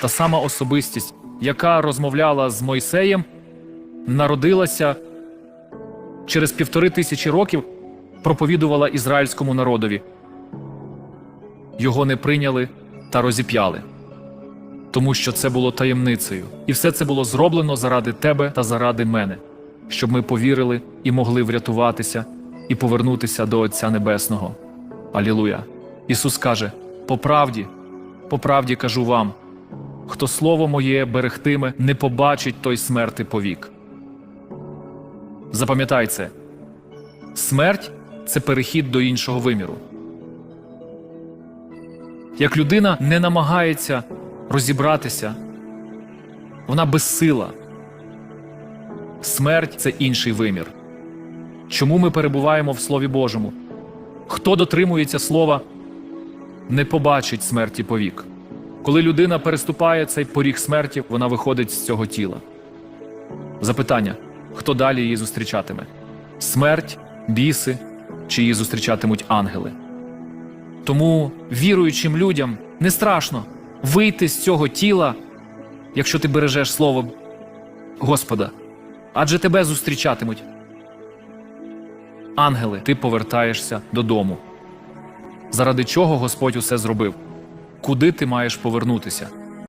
та сама особистість, яка розмовляла з Мойсеєм, народилася через півтори тисячі років, проповідувала ізраїльському народові. Його не прийняли та розіп'яли, тому що це було таємницею, і все це було зроблено заради тебе та заради мене, щоб ми повірили і могли врятуватися і повернутися до Отця Небесного. Алілуя! Ісус каже: по правді, по правді кажу вам, хто слово моє берегтиме, не побачить той смерти повік. Запам'ятай це. Смерть це перехід до іншого виміру. Як людина не намагається розібратися, вона безсила. Смерть це інший вимір. Чому ми перебуваємо в Слові Божому? Хто дотримується слова, не побачить смерті повік. Коли людина переступає цей поріг смерті, вона виходить з цього тіла. Запитання: хто далі її зустрічатиме? Смерть, біси чи її зустрічатимуть ангели? Тому віруючим людям не страшно вийти з цього тіла, якщо ти бережеш слово Господа, адже тебе зустрічатимуть. Ангели, ти повертаєшся додому. Заради чого Господь усе зробив? Куди ти маєш повернутися?